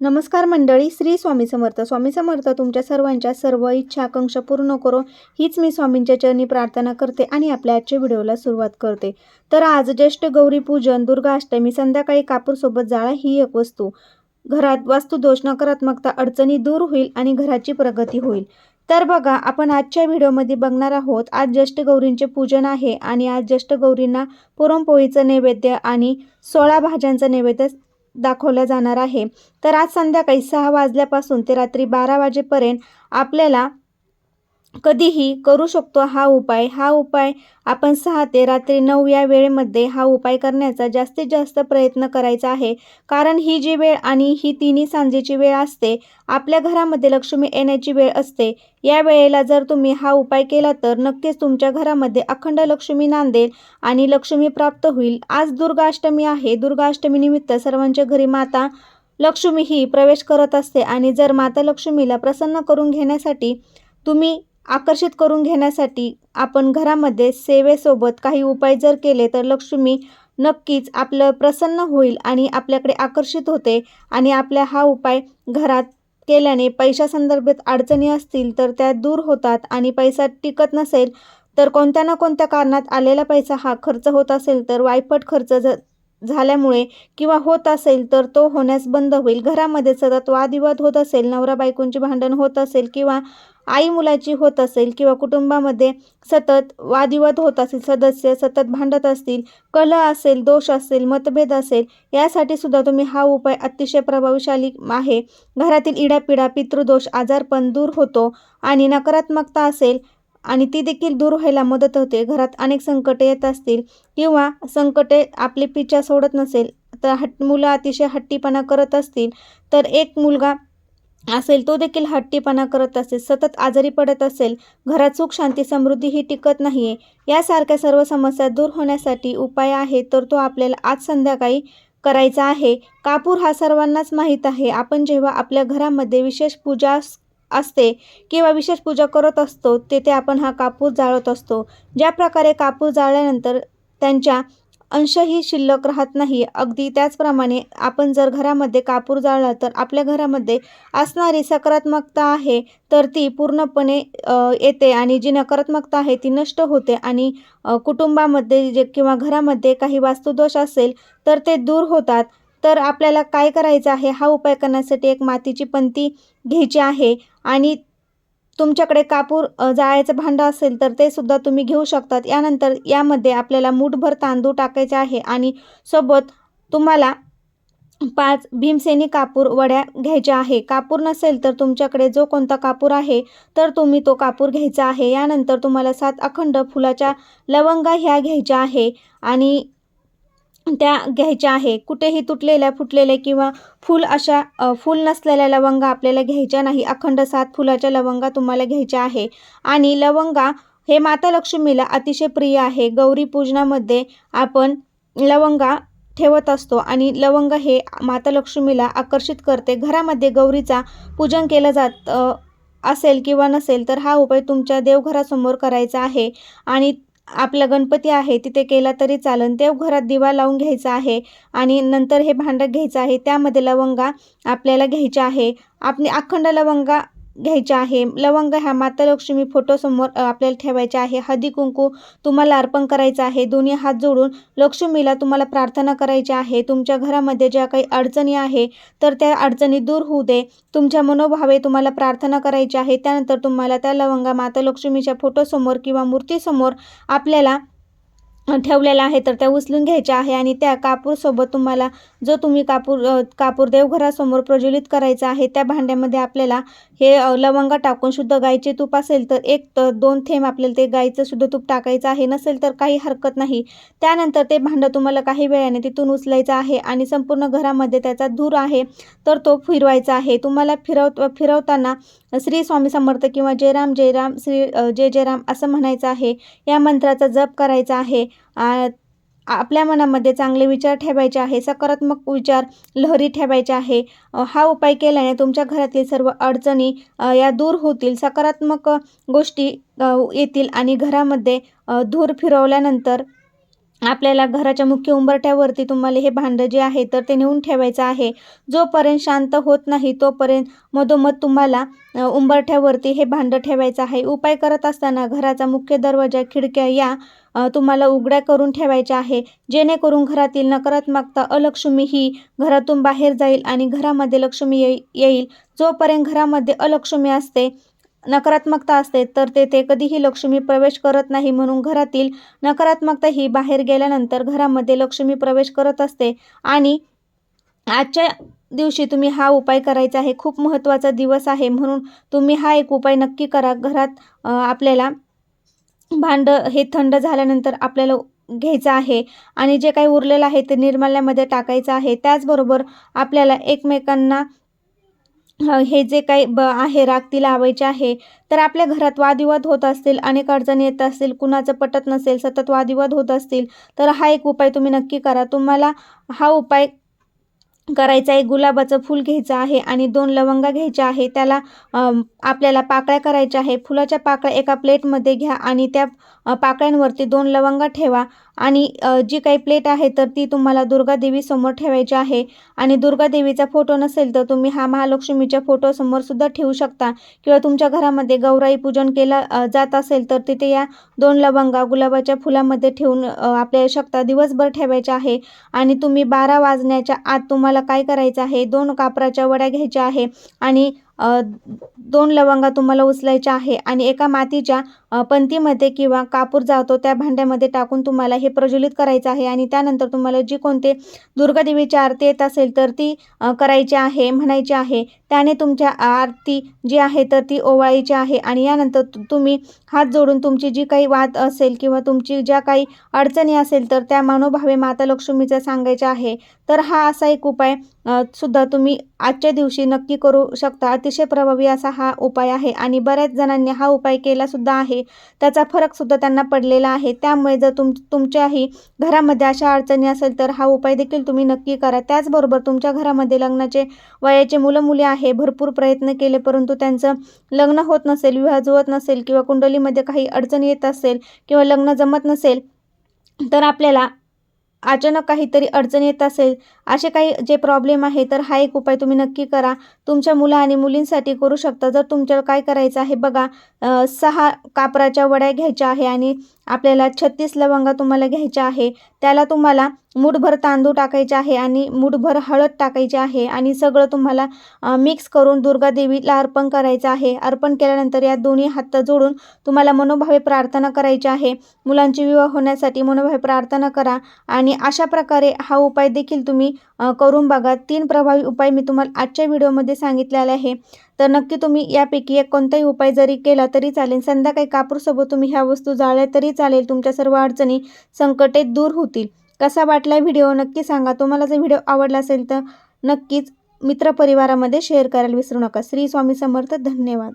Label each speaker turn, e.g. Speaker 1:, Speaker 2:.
Speaker 1: नमस्कार मंडळी श्री स्वामी समर्थ. स्वामी समर्थ तुमच्या सर्वांच्या सर्व इच्छा आकांक्षा पूर्ण करो हीच मी स्वामींच्या चरणी प्रार्थना करते आणि आपल्या आजच्या व्हिडिओला सुरुवात करते. तर आज ज्येष्ठ गौरी पूजन दुर्गा अष्टमी संध्याकाळी कापूरसोबत जाळा ही एक वस्तू. घरात वास्तुदोष नकारात्मकता अडचणी दूर होईल आणि घराची प्रगती होईल. तर बघा आपण आजच्या व्हिडिओमध्ये बघणार आहोत आज ज्येष्ठ गौरींचे पूजन आहे आणि आज ज्येष्ठ गौरींना पुरणपोळीचं नैवेद्य आणि सोळा भाज्यांचं नैवेद्य दाखवलं जाणार आहे. तर आज संध्याकाळी सहा वाजल्यापासून ते रात्री बारा वाजेपर्यंत आपल्याला कधीही करू शकतो हा उपाय. हा उपाय आपण सहा ते रात्री नऊ या वेळेमध्ये हा उपाय करण्याचा जास्तीत जास्त प्रयत्न करायचा आहे. कारण ही जी वेळ आणि ही तिन्ही सांजेची वेळ असते आपल्या घरामध्ये लक्ष्मी येण्याची वेळ असते. या वेळेला जर तुम्ही हा उपाय केला तर नक्कीच तुमच्या घरामध्ये अखंड लक्ष्मी नांदेल आणि लक्ष्मी प्राप्त होईल. आज दुर्गाष्टमी आहे. दुर्गाष्टमीनिमित्त सर्वांच्या घरी माता लक्ष्मी ही प्रवेश करत असते आणि जर माता लक्ष्मीला प्रसन्न करून घेण्यासाठी तुम्ही आकर्षित करून घेण्यासाठी आपण घरामध्ये सेवेसोबत काही उपाय जर केले तर लक्ष्मी नक्कीच आपलं प्रसन्न होईल आणि आपल्याकडे आकर्षित होते. आणि आपल्या हा उपाय घरात केल्याने पैशासंदर्भात अडचणी असतील तर त्या दूर होतात आणि पैसा टिकत नसेल तर कोणत्या ना कोणत्या कारणात आलेला पैसा हा खर्च होत असेल तर वायफट खर्च ज झाल्यामुळे किंवा होत असेल तर तो होण्यास बंद होईल. घरामध्ये सतत वादविवाद होत असेल नवरा बायकोंची भांडण होत असेल किंवा आई मुलाची होत असेल किंवा कुटुंबामध्ये सतत वादविवाद होत असेल सदस्य सतत भांडत असतील कलह असेल दोष असेल मतभेद असेल यासाठी सुद्धा तुम्ही हा उपाय अतिशय प्रभावशाली आहे. घरातील इडापिडा पितृदोष आजारपण दूर होतो आणि नकारात्मकता असेल आणि ती देखील दूर व्हायला मदत होते. घरात अनेक संकटे येत असतील किंवा संकटे आपली पिछा सोडत नसेल तर हट मुलं अतिशय हट्टीपणा करत असतील तर एक मुलगा असेल तो देखील हट्टीपणा करत असेल सतत आजारी पडत असेल घरात सुख शांती समृद्धी ही टिकत नाही आहे यासारख्या सर्व समस्या दूर होण्यासाठी उपाय आहे तर तो आपल्याला आज संध्याकाळी करायचा आहे. कापूर हा सर्वांनाच माहीत आहे. आपण जेव्हा आपल्या घरामध्ये विशेष पूजा असते किंवा विशेष पूजा करत असतो तेथे आपण हा कापूर जाळत असतो. ज्या प्रकारे कापूर जाळल्यानंतर त्यांच्या अंशही शिल्लक राहत नाही. अगदी त्याचप्रमाणे आपण जर घरामध्ये कापूर जाळला तर आपल्या घरामध्ये असणारी सकारात्मकता आहे तर ती पूर्णपणे येते आणि जी नकारात्मकता आहे ती नष्ट होते आणि कुटुंबामध्ये जे किंवा घरामध्ये काही वास्तुदोष असेल तर ते दूर होतात. तर आपल्याला काय करायचं आहे? हा उपाय करण्यासाठी एक मातीची पंती घ्यायची आहे आणि तुमच्याकडे कापूर जाळायचं भांडं असेल तर ते सुद्धा तुम्ही घेऊ शकतात. यानंतर यामध्ये आपल्याला मूठभर तांदूळ टाकायचे आहे आणि सोबत तुम्हाला पाच भीमसेनी कापूर वड्या घ्यायच्या आहे. कापूर नसेल तर तुमच्याकडे जो कोणता कापूर आहे तर तुम्ही तो कापूर घ्यायचा आहे. यानंतर तुम्हाला सात अखंड फुलाच्या लवंगा ह्या घ्यायच्या आहे आणि त्या घ्यायच्या आहे. कुठेही तुटलेल्या फुटलेल्या किंवा फूल अशा फूल नसलेल्या लवंगा आपल्याला घ्यायच्या नाही. अखंड सात फुलाच्या लवंगा तुम्हाला घ्यायच्या आहे. आणि लवंगा हे माता लक्ष्मीला अतिशय प्रिय आहे. गौरी पूजनामध्ये आपण लवंगा ठेवत असतो आणि लवंग हे माता लक्ष्मीला आकर्षित करते. घरामध्ये गौरीचा पूजन केलं जात असेल किंवा नसेल तर हा उपाय तुमच्या देवघरासमोर करायचा आहे. आणि आपला गणपती आहे तिथे केला तरी चालन. देवघरात दिवा लावून घ्यायचा आहे आणि नंतर हे भांडं घ्यायचं आहे. त्यामध्ये लवंगा आपल्याला घ्यायच्या आहे. आपली अखंड लवंगा घ्यायच्या आहे. लवंग ह्या माता लक्ष्मी फोटोसमोर आपल्याला ठेवायच्या आहे. हळदी कुंकू तुम्हाला अर्पण करायचं आहे. दोन्ही हात जोडून लक्ष्मीला तुम्हाला प्रार्थना करायची आहे. तुमच्या घरामध्ये ज्या काही अडचणी आहे तर त्या अडचणी दूर होऊ दे. तुमच्या मनोभावे तुम्हाला प्रार्थना करायची आहे. त्यानंतर तुम्हाला त्या लवंगा माता लक्ष्मीच्या फोटोसमोर किंवा मूर्तीसमोर आपल्याला ठेवलेला आहे तर त्या उचलून घ्यायच्या आहे आणि त्या कापूरसोबत तुम्हाला जो तुम्ही कापूर कापूर देवघरासमोर प्रज्वलित करायचा आहे त्या भांड्यामध्ये आपल्याला हे लवंगा टाकून शुद्ध गाईचे तूप असेल तर एक तर दोन थेंब आपल्याला ते गाईचं शुद्ध तूप टाकायचं आहे नसेल तर काही हरकत नाही. त्यानंतर ते भांडं तुम्हाला काही वेळाने तिथून उचलायचं आहे आणि संपूर्ण घरामध्ये त्याचा धूर आहे तर तो फिरवायचा आहे. तुम्हाला फिरव फिरवताना श्री स्वामी समर्थ किंवा जयराम जयराम श्री जय जयराम असं म्हणायचं आहे. या मंत्राचा जप करायचा आहे. आपल्या मनामध्ये चांगले विचार ठेवायचे आहे सकारात्मक विचार लहरी ठेवायचे आहे. हा उपाय केल्याने तुमच्या घरातील सर्व अडचणी या दूर होतील. सकारात्मक गोष्टी येतील आणि घरामध्ये धूर फिरवल्यानंतर आपल्याला घराच्या मुख्य उंबरठ्यावरती तुम्हाला हे भांडं जे आहे तर ते नेऊन ठेवायचं आहे. जोपर्यंत शांत होत नाही तोपर्यंत मधोमध तुम्हाला उंबरठ्यावरती हे भांडं ठेवायचं आहे. उपाय करत असताना घराचा मुख्य दरवाजा खिडक्या या तुम्हाला उघड्या करून ठेवायच्या आहे. जेणेकरून घरातील नकारात्मकता अलक्ष्मी ही घरातून बाहेर जाईल आणि घरामध्ये लक्ष्मी येई येईल. जोपर्यंत घरामध्ये अलक्ष्मी असते नकारात्मकता असते तर तेथे कधीही लक्ष्मी प्रवेश करत नाही म्हणून घरातील नकारात्मकता ही बाहेर गेल्यानंतर घरामध्ये लक्ष्मी प्रवेश करत असते. आणि आजच्या दिवशी तुम्ही हा उपाय करायचा आहे. खूप महत्त्वाचा दिवस आहे म्हणून तुम्ही हा एक उपाय नक्की करा. घरात आपल्याला भांडं हे थंड झाल्यानंतर आपल्याला घ्यायचं आहे आणि जे काही उरलेलं आहे ते निर्माल्यामध्ये टाकायचं आहे. त्याचबरोबर आपल्याला एकमेकांना हे जे काही ब आहे राखती लावायचे आहे तर आपल्या घरात वादविवाद होत असतील अनेक अडचणी येत असतील कुणाचं पटत नसेल सतत वादविवाद होत असतील तर हा एक उपाय तुम्ही नक्की करा. तुम्हाला हा उपाय करायचा आहे गुलाबाचं फूल घ्यायचं आहे आणि दोन लवंगा घ्यायच्या आहे त्याला आपल्याला पाकळ्या करायच्या आहे फुलाच्या पाकळ्या एका प्लेटमध्ये घ्या आणि त्या पाकळ्यांवरती दोन लवंगा ठेवा. आणि जी काही प्लेट आहे तर ती तुम्हाला दुर्गादेवीसमोर ठेवायची आहे. आणि दुर्गादेवीचा फोटो नसेल तर तुम्ही हा महालक्ष्मीच्या फोटोसमोर सुद्धा ठेवू शकता. किंवा तुमच्या घरामध्ये गौराई पूजन केलं जात असेल तर तिथे या दोन लवंगा गुलाबाच्या फुलामध्ये ठेवून आपल्या शकता दिवसभर ठेवायच्या आहे. आणि तुम्ही बारा वाजण्याच्या आत तुम्हाला काय करायचं आहे? दोन कापराच्या वड्या घ्यायच्या आहे. आणि दोन लवंगा तुम्हाला उचलायच्या आहे आणि एका मातीच्या पंतीमध्ये किंवा कापूर जातो त्या भांड्यामध्ये टाकून तुम्हाला हे प्रज्वलित करायचं आहे आणि त्यानंतर तुम्हाला जी कोणते दुर्गादेवीची आरती येत असेल तर ती करायची आहे म्हणायची आहे. त्याने तुमच्या आरती जी आहे तर ती ओवाळीची आहे आणि यानंतर तु- तुम्ही हात जोडून तुमची जी काही वाद असेल किंवा तुमची ज्या काही अडचणी असेल तर त्या मनोभावे माता लक्ष्मीचा सांगायच्या आहे तर हा असा एक उपाय सुद्धा तुम्ही आजच्या दिवशी नक्की करू शकता. अतिशय प्रभावी असा हा उपाय आहे आणि बऱ्याच जणांनी हा उपाय केला सुद्धा आहे. त्याचा फरक सुद्धा त्यांना पडलेला आहे. त्यामुळे जर तुम तुमच्याही घरामध्ये अशा अडचणी असेल तर हा उपाय देखील तुम्ही नक्की करा. त्याचबरोबर तुमच्या घरामध्ये लग्नाचे वयाचे मुलं मुली आहे भरपूर प्रयत्न केले परंतु त्यांचं लग्न होत नसेल विवाह जुळत नसेल किंवा कुंडलीमध्ये काही अडचण येत असेल किंवा लग्न जमत नसेल तर आपल्याला अचानक काहीतरी अडचण येत असेल असे काही जे प्रॉब्लेम आहे तर हा एक उपाय तुम्ही नक्की करा. तुमच्या मुलं आणि मुलींसाठी करू शकता. जर तुमच्याला काय करायचं आहे बघा सहा कापराच्या वड्या घ्यायच्या आहे आणि आपल्याला छत्तीस लवंगा तुम्हाला घ्यायच्या आहे. त्याला तुम्हाला मूठभर तांदूळ टाकायचे आहे आणि मूठभर हळद टाकायची आहे आणि सगळं तुम्हाला मिक्स करून दुर्गादेवीला अर्पण करायचं आहे. अर्पण केल्यानंतर या दोन्ही हात जोडून तुम्हाला मनोभावे प्रार्थना करायची आहे. मुलांची विवाह होण्यासाठी मनोभावे प्रार्थना करा आणि अशा प्रकारे हा उपाय देखील तुम्ही करून बघा. तीन प्रभावी उपाय मी तुम्हाला आजच्या व्हिडिओमध्ये सांगितलेले आहे. तर नक्की तुम्ही यापैकी एक कोणताही उपाय जरी केला तरी चालेल. संध्याकाळी कापूरसोबत तुम्ही ह्या वस्तू जाळल्या तरी चालेल. तुमच्या सर्व अडचणी संकटे दूर होतील. कसा वाटला व्हिडिओ नक्की सांगा. तुम्हाला जर व्हिडिओ आवडला असेल तर नक्कीच मित्रपरिवारामध्ये शेअर करायला विसरू नका. श्री स्वामी समर्थ. धन्यवाद.